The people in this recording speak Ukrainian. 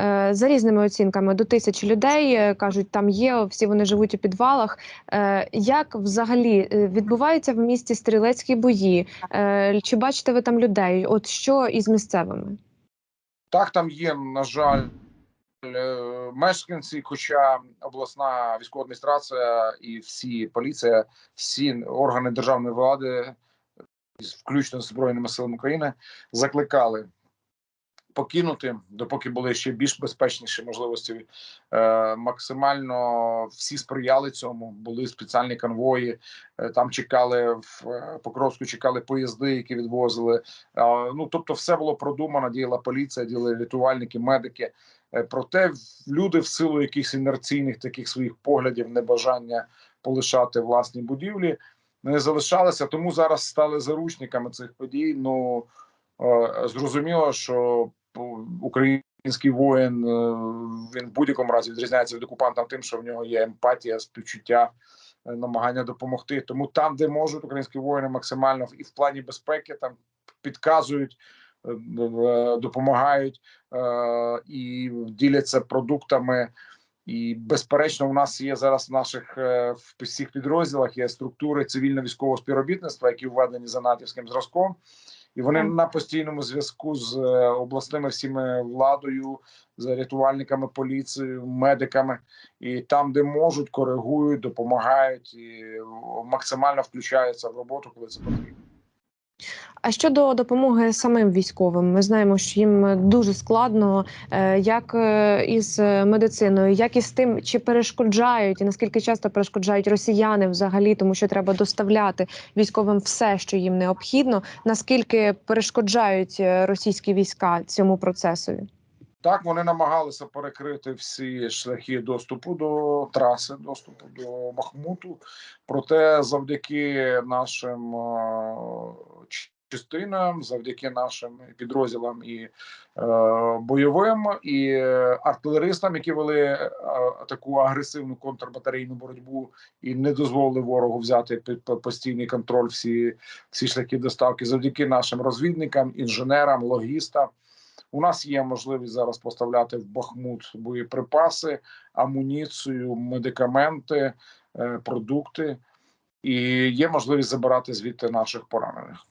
е, за різними оцінками до тисячі людей. е, кажуть, там є всі вони живуть у підвалах. Е, Як взагалі відбуваються в місті стрілецькі бої? Чи бачите ви там людей? От що із місцевими? Так, там є, на жаль, мешканці, хоча обласна військова адміністрація і всі поліція, всі органи державної влади, включно з Збройними силами України, закликали покинути, допоки були ще більш безпечніші можливості. Е, максимально всі сприяли цьому. Були спеціальні конвої. е, Там чекали в е, Покровську, чекали поїзди, які відвозили. Ну тобто, все було продумано. Діяла поліція, діяли рятувальники, медики. Проте люди в силу якихось інерційних таких своїх поглядів, небажання полишати власні будівлі, не залишалися. Тому зараз стали заручниками цих подій. Ну зрозуміло, що український воїн е, він в будь-якому разі відрізняється від окупанта тим, що в нього є емпатія, співчуття, е, намагання допомогти. Тому там, де можуть українські воїни максимально і в плані безпеки, там підказують, е, допомагають і діляться продуктами. І безперечно, у нас є зараз в наших е, в всіх підрозділах є структури цивільно-військового співробітництва, які введені за натівським зразком, і вони на постійному зв'язку з е, обласними всіми владою, з рятувальниками, поліцією, медиками, і там, де можуть, коригують, допомагають і максимально включаються в роботу, коли це потрібно. А щодо допомоги самим військовим, ми знаємо, що їм дуже складно, е, як е, із медициною, як і з тим, чи перешкоджають і наскільки часто перешкоджають росіяни взагалі, тому що треба доставляти військовим все, що їм необхідно. Наскільки перешкоджають е, російські війська цьому процесові? Так, вони намагалися перекрити всі шляхи доступу до траси, доступу до Бахмуту. Проте, завдяки нашим частинам, завдяки нашим підрозділам і е, бойовим і артилеристам, які вели е, таку агресивну контрбатарейну боротьбу і не дозволили ворогу взяти під постійний контроль всі, всі шляхи доставки, завдяки нашим розвідникам, інженерам, логістам. У нас є можливість зараз поставляти в Бахмут боєприпаси, амуніцію, медикаменти, е, продукти, і є можливість забирати звідти наших поранених.